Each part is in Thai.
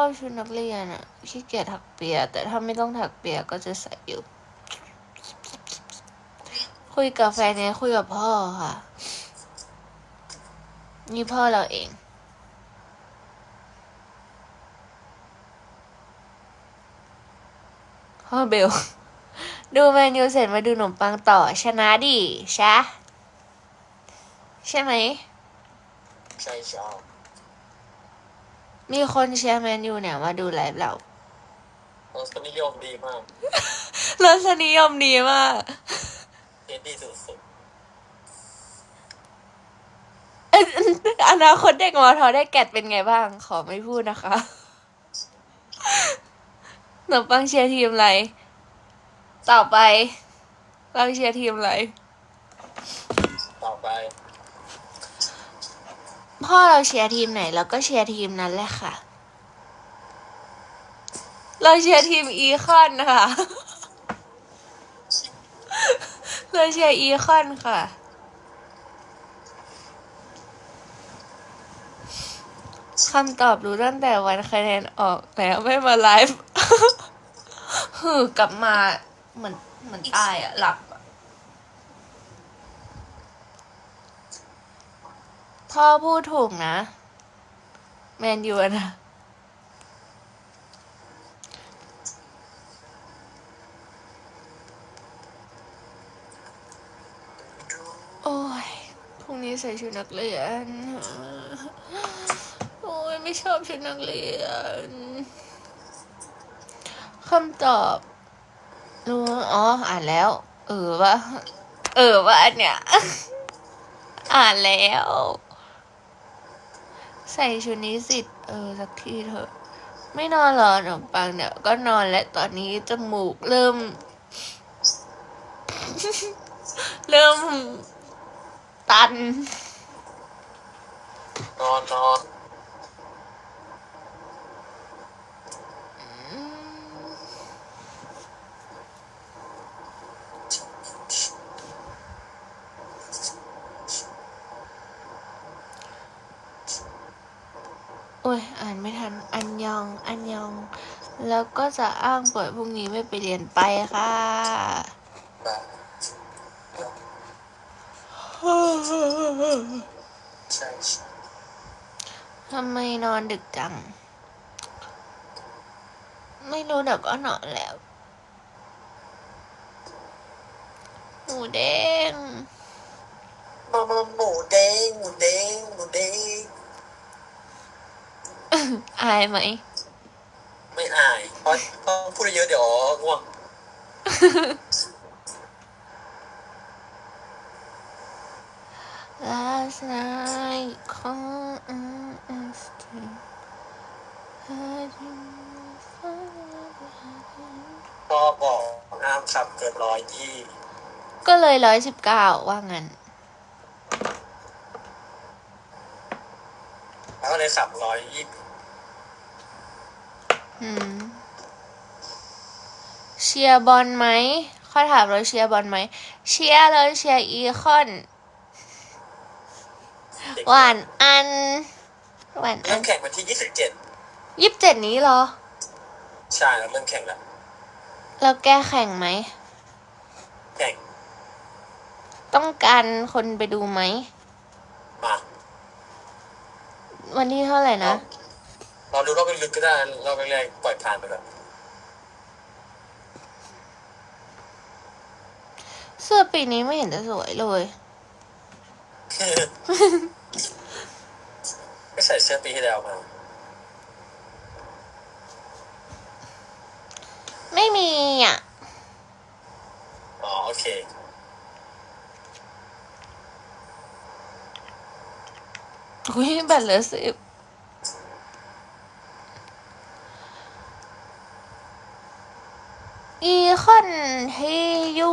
อบชุดนักเรียนอะขี้เกียจถักเปีย แต่ถ้าไม่ต้องถักเปียก็จะใส่อยู่ คุยกับแฟนเนี่ยคุยกับพ่อค่ะ นี่พ่อเราเองพ่อเบล ดูแมนยูเสร็จมาดูขนมปังต่อ ชนะดิชะใช่ไหม ใช่ชอบ มีคนเชียร์แมนยูเนี่ยมาดูไลฟ์เรารสนิยมดีมากรสนิยมดีมากเทนดีสุดเอ้ยอนาคตเด็กมอทอได้แกดเป็นไงบ้าง ขอไม่พูดนะคะขนมปังเชียร์ทีมอะไร ต่อไปเราเชียร์ทีมอะไรๆต่อไป พ่อเราเชียร์ทีมไหนเราก็เชียร์ทีมนั้นแหละค่ะ เราเชียร์ทีมอีคอนค่ะเราเชียร์อีคอนค่ะ คำตอบรู้ตั้งแต่วันคะแนนออกแล้วไม่มาไลฟ์ หือกลับมาเหมือนเหมือนตายอะหลับอะ พ่อพูดถูกนะ แมนยูนะโอ้ย พรุ่งนี้ใส่ชุดนักเรียน โอ้ย ไม่ชอบชุดนักเรียน คำตอบรู้อ๋อ อ่านแล้ว เออว่า เออว่าเนี้ยอ่านแล้ว ใส่ชุดนี้สิเออสักทีเถอะ ไม่นอนหรอขนมปังเนี่ยก็นอนและตอนนี้จมูกเริ่ม เริ่มตัน นอนนอนานไม่ทันอันยอง อันยอง แล้วก็จะอ้างป่วยพรุ่งนี้ไม่ไปเรียนไปค่ะแบบใช่ใช่ทำไมนอนดึกจัง ไม่รู้เดี๋ยวก็นอนแล้วหมูเด้งมามาหมูเด้งหมูเด้งหมูเด้ง อายไหม ไม่อายเพราะเพราะพูดเยอะเดี๋ยวง่วง Last night call us to hide you พ่อบอกห้ามขับเกินร้อยยี่ ก็เลยร้อยสิบเก้าว่างั้น แล้ว ก็เลยขับร้อยยี่อืม เชียร์บอลไหมข้อถามเราเชียร์บอลไหม เชียร์เลยเชียร์อีคอน หวานอัน หวานอัเริ่นมแข่งวันที่ยี่สิบเจ็ดยี่สิบเจ็ดนี้เหรอ ใช่แล้วเริ่มแข่งแล้ว เราแก้แข่งไหม แข่งต้องการคนไปดูไหม มา วันที่เท่าไหร่นะเราดูรอบลึกๆก็ได้รอบแรกๆปล่อยผ่านไปแล้วเสื้อปีนี้ไม่เห็นจะสวยเลย ก็ใส่เสื้อปีที่แล้วมาไม่มีอะ อ๋อโอเค อุ้ยแบตเหลือสิบอีคอนเฮยู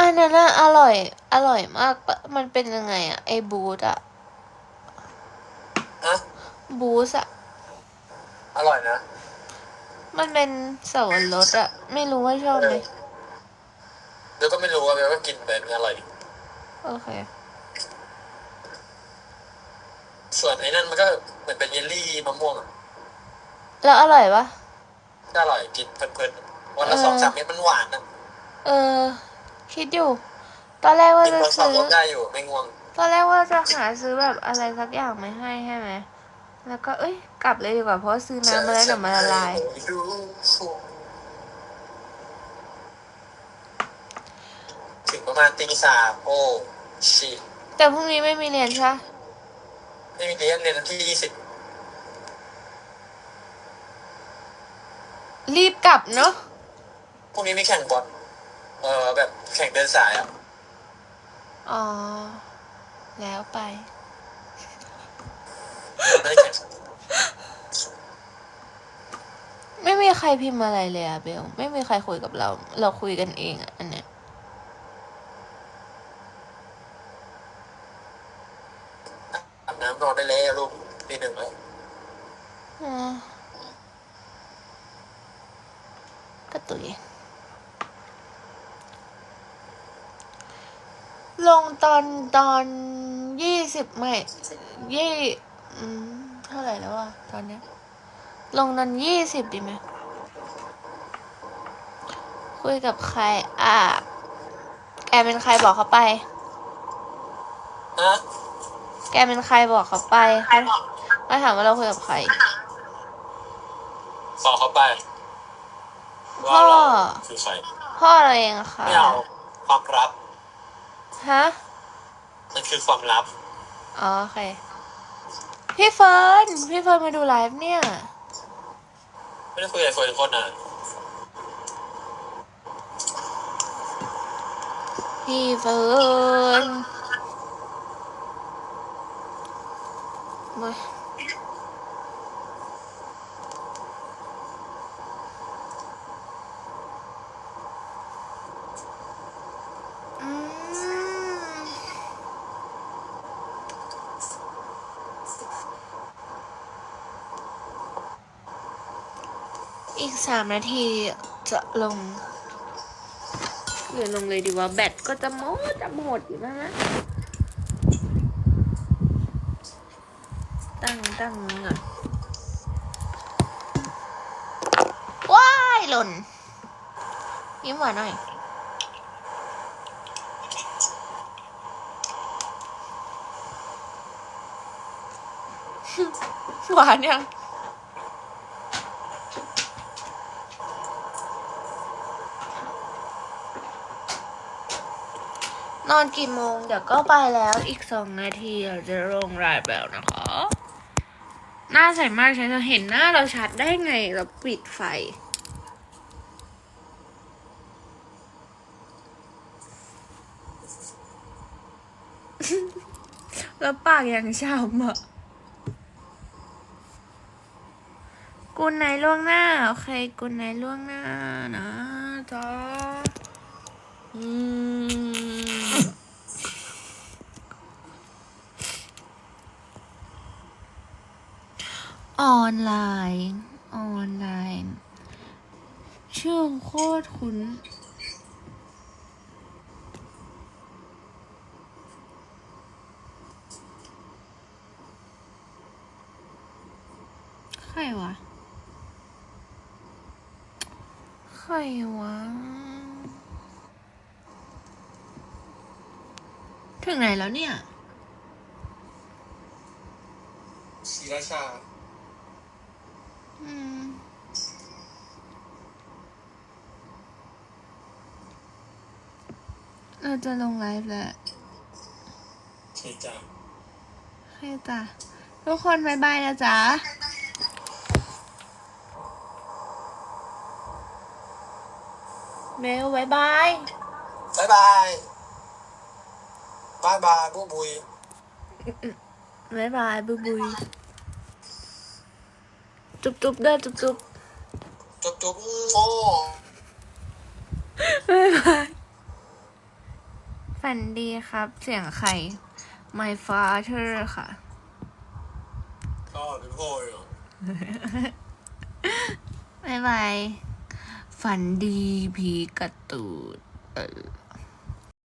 อันนั้นน่ะอร่อย อร่อยมากปะมันเป็นยังไงอะไอบูธอะฮะบูสอะอร่อยนะ มันเป็นสวรสอะไม่รู้ว่าชอบไหม เดี๋ยวก็ไม่รู้ว่าเบลก็กินแบบนี้อร่อยดีโอเค ส่วนไอ้นั่นมันก็เหมือนเป็นเยลลี่มะม่วงอะแล้วอร่อยปะก็อร่อยกินเพลินๆวันละเออสองสามเม็ดมันหวานนะเออ คิดอยู่ ตอนแรกว่ากินจะตอนสอบซื้อรถได้อยู่ไม่ง่วง ตอนแรกว่าจะหาซื้อแบบอะไรสักอย่างไม่ให้ใช่ไหม แล้วก็เอ้ย กลับเลยดีกว่าเพราะว่าซื้อน้ำมาแล้วเดี๋ยวมันละลายถึ ประมาณตีสามโอ้ชิแต่พรุ่งนี้ไม่มีเรียนใช่ปะไม่มีเรียนเรียนวันที่ยี่สิบรีบกลับเนาะพรุ่งนี้มีแข่งบอลเออแบบแข่งเดินสายอะอ๋อ แล้วไป ไม่ได้แข่งไม่มีใครพิมพ์อะไรเลยอะเบล ไม่มีใครคุยกับเรา เราคุยกันเองอะอันเนี้ย อาบน้ำนอนได้แล้วลูกตีหนึ่งแล้ว อืมก็ตุย ลงตอนตอนยี่สิบไม่ยี่อืมเท่าไหร่แล้วอะตอนเนี้ย ลงตอนยี่สิบดีไหมคุยกับใคร อะแกเป็นใครบอกเขาไปฮะแกเป็นใครบอกเขาไปเขาเขาถามว่าเราคุยกับใคร บอกเขาไปพ่อว่าเราคือใครพ่อเราเองค่ะไม่เอาความลับ ฮะ มันคือความลับ อ๋อโอเค พี่เฟิร์น พี่เฟิร์นมาดูไลฟ์เนี่ย ไม่ได้คุยกับคนคนน่ะพี่เฟิร์นโอ้ย อีกสามนาทีจะลงหรือลงเลยดีว่าแบตก็จะหมดจะหมดอยู่แล้วนะตั้งตั้งนี้ก่อนว้ายหล่นยิ้มหวานหน่อยหวานยัง อนกี่โมง เดี๋ยวก็ไปแล้วอีกสองนาทีเราจะลงรายแบบนะคะ หน้าใสมากใช่ไหมเห็นหน้าเราชัดได้ไงเราปิดไฟ แล้วปากยังช้ำอะกุนไหนล่วงหน้า โอเคกุนไหนล่วงหน้านะจ๊ะ อืม ออนไลน์ออนไลน์ชื่อโคตรคุ้นใครวะ ใครวะ ถึงไหนแล้วเนี่ยศรีราชา เราจะลงไลฟ์แล้วใช่จ้ะโอเคจ้ะทุกคนบายบายนะจ๊ะเบลบายบายบายบายบายบายบุ้บุยบายบายบุยบุย จุ๊บจุ๊บเด้อจุ๊บจุ๊บจุ๊บจุ๊บโอ้บายบายฝันดีครับ เสียงใคร My father ค่ะก็เป็นพ่อเหรอบายบายฝันดีผีกระตูดเออ